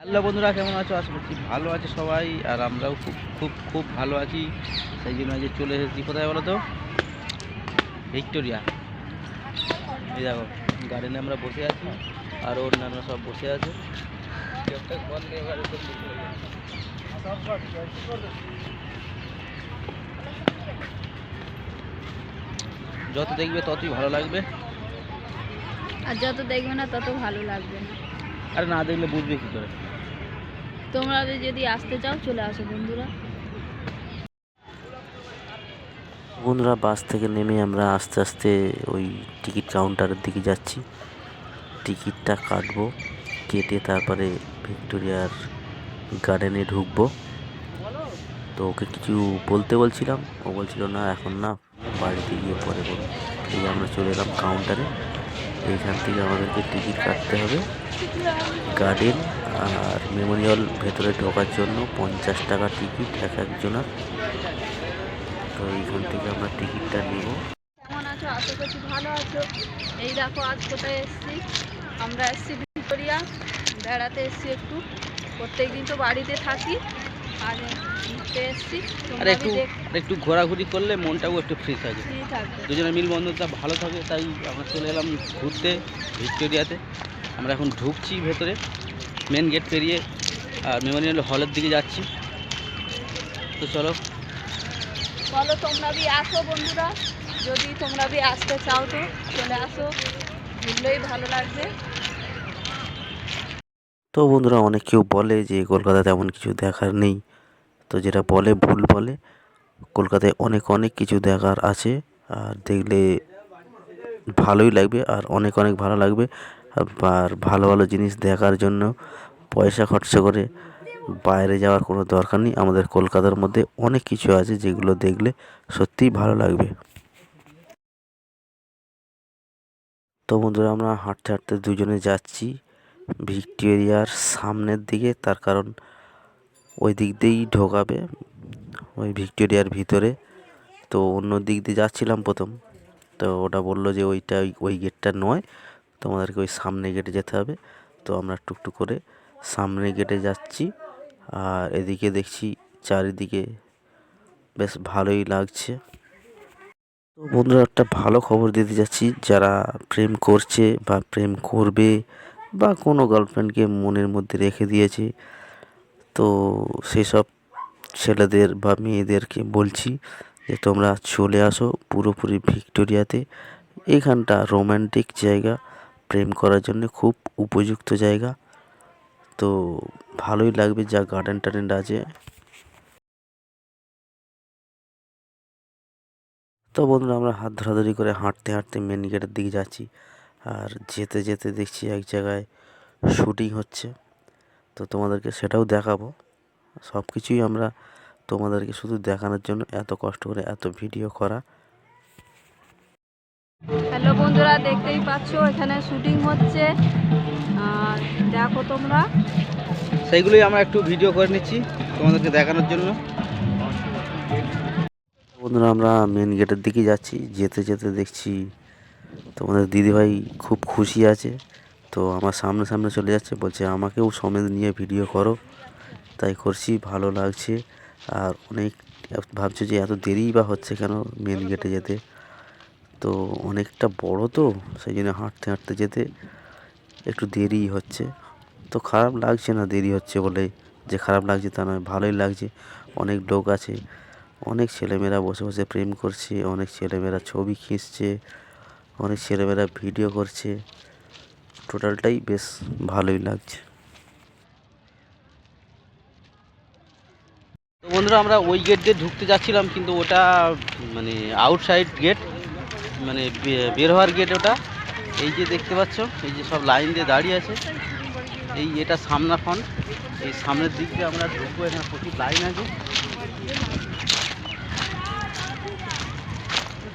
Hello বন্ধুরা কেমন আছো? আশা করছি ভালো আছে সবাই আর আমরাও খুব খুব খুব ভালো আছি। সেই জন্য আজকে চলে এসেছি কোথায় বলো তো? ভিক্টোরিয়া। এই দেখো গার্ডেনে আমরা বসে আছি আর অন্যান্য সব বসে আছে। যত দেখবে ততই ভালো লাগবে। আর যত দেখবে না তত ভালো লাগবে না। আর না দেখলে বুঝবে কী করে? তোমরা যদি আসতে চাও, চলে আসো বন্ধুরা। বন্ধুরা, বাস থেকে নেমে আমরা আস্তে আস্তে ওই টিকিট কাউন্টারের দিকে যাচ্ছি। টিকিটটা কাটবো, কেটে তারপরে ভিক্টোরিয়ার গার্ডেনে ঢুকবো। তো ওকে কিছু বলতে বলছিলাম, ও বলছিল, না, এখন না, বাড়িতে গিয়ে পরে বলো এই আমরা চলে এলাম কাউন্টারে। এইখান থেকে আমাদেরকে টিকিট কাটতে হবে। গার্ডেন আর মেমোরিয়াল ভেতরে ঢোকার জন্য পঞ্চাশ টাকা টিকিট, এক একজনের। তো এইখান থেকে আমরা টিকিটটা নিব। কেমন আছো? আশা ভালো আছো। এই দেখো, আজ কোথায় এসেছি? আমরা এসেছি ভিক্টোরিয়া। বেড়াতে এসেছি একটু। প্রত্যেকদিন তো বাড়িতে থাকি। আর একটু আর একটু ঘোরাঘুরি করলে মনটাও একটু ফ্রি থাকে। দুজনের মিলবন্ধনটা ভালো থাকে তাই আমরা চলে এলাম ঘুরতে ভিক্টোরিয়াতে। আমরা এখন ঢুকছি ভেতরে মেন গেট পেরিয়ে আর মেমোরিয়াল হলের দিকে যাচ্ছি। তো চলো। বলো তোমরা বি আসো বন্ধুরা। যদি তোমরা বি আসতে চাও তো চলে আসো। ঘুরলেই ভালো লাগবে। তো বন্ধুরা অনেক কেউ বলে যে কলকাতাতে এমন কিছু দেখার নেই। তো যেটা বলে, ভুল বলে, কলকাতায় অনেক অনেক কিছু দেখার আছে, আর দেখলে ভালোই লাগবে, আর অনেক অনেক ভালো লাগবে, আর ভালো ভালো জিনিস দেখার জন্য পয়সা খরচা করে বাইরে যাওয়ার কোনো দরকার নেই। আমাদের কলকাতার মধ্যে অনেক কিছু আছে যেগুলো দেখলে সত্যিই ভালো লাগবে। তো বন্ধুরা, আমরা হাঁটতে হাঁটতে দুজনে যাচ্ছি ভিক্টোরিয়ার সামনের দিকে, তার কারণ ওই দিক দিয়েই ঢোকাবে, ওই ভিক্টোরিয়ার ভিতরে। তো অন্য দিক দিয়ে যাচ্ছিলাম প্রথম। তো ওটা বলল যে ওইটা ওই- গেটটা নয়, তোমাদেরকে ওই সামনে গেটে যেতে হবে। তো আমরা টুকটুক করে সামনে গেটে যাচ্ছি, আর এদিকে দেখছি চারিদিকে বেশ ভালোই লাগছে। তো বন্ধুরা, একটা ভালো খবর দিতে যাচ্ছি। যারা প্রেম করছে বা প্রেম করবে বা কোনো গার্লফ্রেন্ডকে মনের মধ্যে রেখে দিয়েছে তো সেসব ছেলেদের বা মেয়েদেরকে বলছি যে তোমরা চলে আসো পুরোপুরি ভিক্টোরিয়াতে। এখানটা রোম্যান্টিক জায়গা, প্রেম করার জন্য খুব উপযুক্ত জায়গা। তো ভালোই লাগবে যা গার্ডেন টার্ডেন আছে। তো বন্ধুরা, আমরা হাত ধরাধরি করে হাঁটতে হাঁটতে মেন গেটের দিকে যাচ্ছি। আর যেতে যেতে দেখছি এক জায়গায় শুটিং হচ্ছে। তো তোমাদেরকে সেটাও দেখাবো। সব কিছুই আমরা তোমাদেরকে শুধু দেখানোর জন্য এত কষ্ট করে এত ভিডিও করা। হ্যালো বন্ধুরা দেখতেই পাচ্ছো এখানে শুটিং হচ্ছে। আর দেখো তোমরা। সেইগুলোই আমরা একটু ভিডিও করে নিচ্ছি তোমাদেরকে দেখানোর জন্য। বন্ধুরা আমরা মেন গেটের দিকে যাচ্ছি। যেতে যেতে দেখছি তোমাদের দিদিভাই খুব খুশি আছে। তো আমার সামনে সামনে চলে যাচ্ছে, বলছে আমাকেও সমেত নিয়ে ভিডিও করো। তাই করছি, ভালো লাগছে। আর অনেক, ভাবছে যে এত দেরিই বা হচ্ছে কেন মেন গেটে যেতে। তো অনেকটা বড় তো, সেই জন্য হাঁটতে হাঁটতে যেতে একটু দেরি হচ্ছে। তো খারাপ লাগছে না, দেরি হচ্ছে বলে। যে খারাপ লাগছে তা নয়, ভালোই লাগছে। অনেক লোক আছে, অনেক ছেলেমেয়েরা বসে বসে প্রেম করছে, অনেক ছেলেমেয়েরা ছবি খিঁচছে, অনেক ছেলেমেয়েরা ভিডিও করছে। টোটালটাই বেশ ভালোই লাগছে। বন্ধুরা, আমরা ওই গেট দিয়ে ঢুকতে যাচ্ছিলাম, কিন্তু ওটা মানে আউটসাইড গেট মানে বের হওয়ার গেট ওটা। এই যে দেখতে পাচ্ছ, এই যে সব লাইন দিয়ে দাঁড়িয়ে আছে। এই এটা সামনা ফ্রন্ট এই সামনের দিক দিয়ে আমরা ঢুকবো, এখানে প্রচুর লাইন আছে।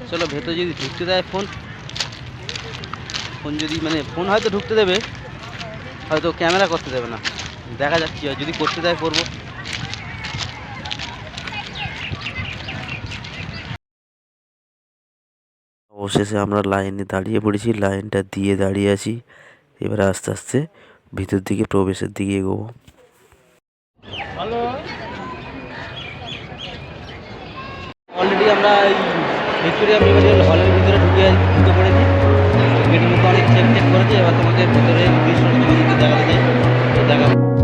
চলো, ভেতরে যদি ঢুকতে দেয় ফোন ফোন যদি মানে ফোন হয়তো ঢুকতে দেবে হয়তো ক্যামেরা করতে দেবে না। দেখা যাক কী হয় যদি করতে দেয় করব। অবশেষে আমরা লাইনে দাঁড়িয়ে পড়েছি লাইনটা দিয়ে দাঁড়িয়ে আছি। এবার আস্তে আস্তে ভিতর দিকে প্রবেশের দিকে এগোবো। অলরেডি আমরা ভিক্টোরিয়া মেমোরিয়াল হলের ভিতরে ঢুকে ঢুকে পড়েছি। মধ্যে অনেক চেক চেক করেছে এবার তোমাদের ভেতরে দৃশ্যটা দেখাতে চাই। তো দেখাবো।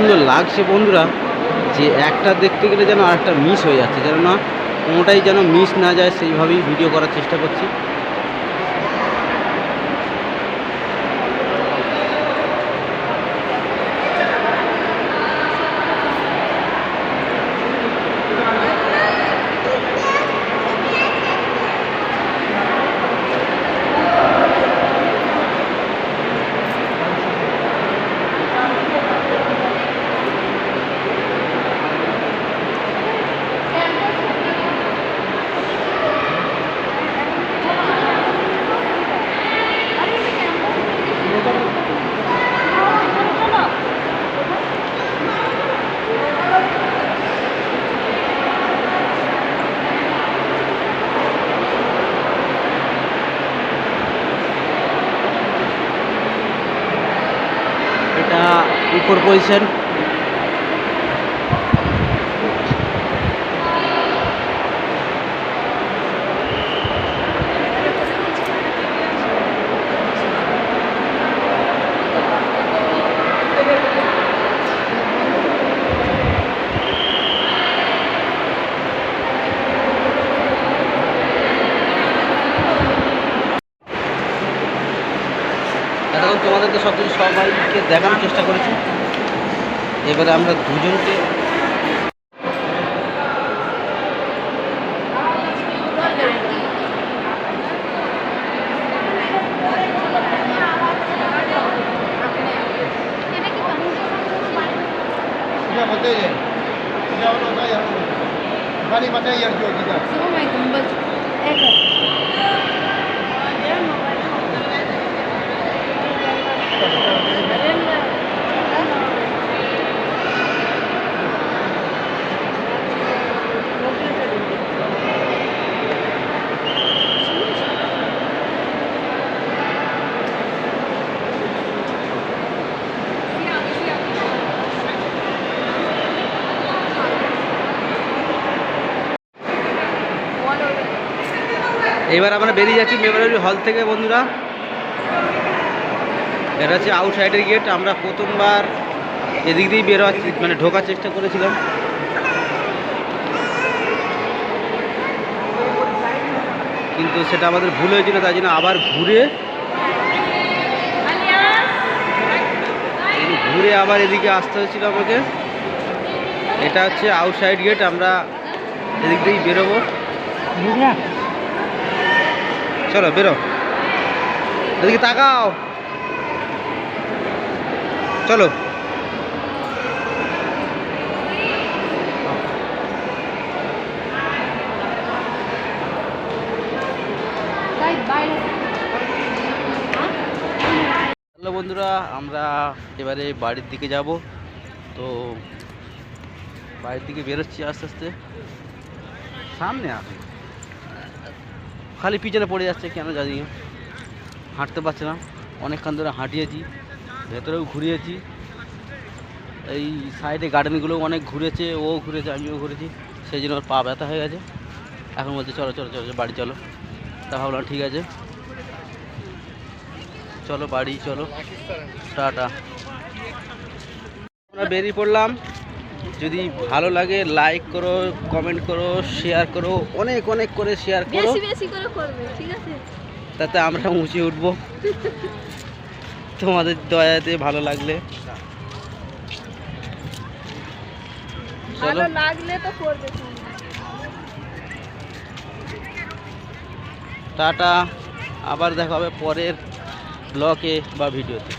সুন্দর লাগছে বন্ধুরা যে একটা দেখতে গেলে যেন আরেকটা মিস হয়ে যাচ্ছে, যেন না কোনোটাই যেন মিস না যায়, সেইভাবেই ভিডিও করার চেষ্টা করছি। এটা উপর পজিশন তোমাদেরকে সব কিছু সবাইকে দেখানোর চেষ্টা করেছি। এবারে আমরা দুজনকে Sudah betul এবার আমরা বেরিয়ে যাচ্ছি মেমোরিয়াল হল থেকে, বন্ধুরা। এটা হচ্ছে আউটসাইডের গেট আমরা প্রথমবার এদিক দিয়েই বের হওয়ার মানে ঢোকার চেষ্টা করেছিলাম। কিন্তু সেটা আমাদের ভুল হয়েছিল তাই জন্য আবার ঘুরে ঘুরে আবার এদিকে আসতে হয়েছিল আমাকে। এটা হচ্ছে আউটসাইড গেট আমরা এদিক দিয়েই বেরোবো। চলো বেরো এদিকে তাকাও চলো হ্যালো বন্ধুরা আমরা এবারে বাড়ির দিকে যাব। তো বাড়ির দিকে বেরোচ্ছি আস্তে আস্তে। সামনে আসে। খালি পিছনে পড়ে যাচ্ছে কেন জানি। হাঁটতে পারছে না অনেকক্ষণ ধরে হাঁটিয়েছি, ভেতরেও ঘুরিয়েছি। এই সাইডে গার্ডেনগুলো অনেক ঘুরেছে, ও ঘুরেছে, আমিও ঘুরেছি, সেই জন্য ওর পা ব্যথা হয়ে গেছে। এখন বলছে, চলো চলো চলো, বাড়ি চলো। তা ভাবলাম, ঠিক আছে। চলো, বাড়ি চলো। টাটা। আমরা বেরিয়ে পড়লাম। যদি ভালো লাগে লাইক করো কমেন্ট করো শেয়ার করো অনেক অনেক করে শেয়ার করো। বেশি বেশি করে করবে ঠিক আছে? তাতে আমরা উঁচে উঠবো। তোমাদের দয়াতে ভালো লাগলে। ভালো লাগলে তো করবে টাটা। আবার দেখা হবে পরের ব্লকে বা ভিডিওতে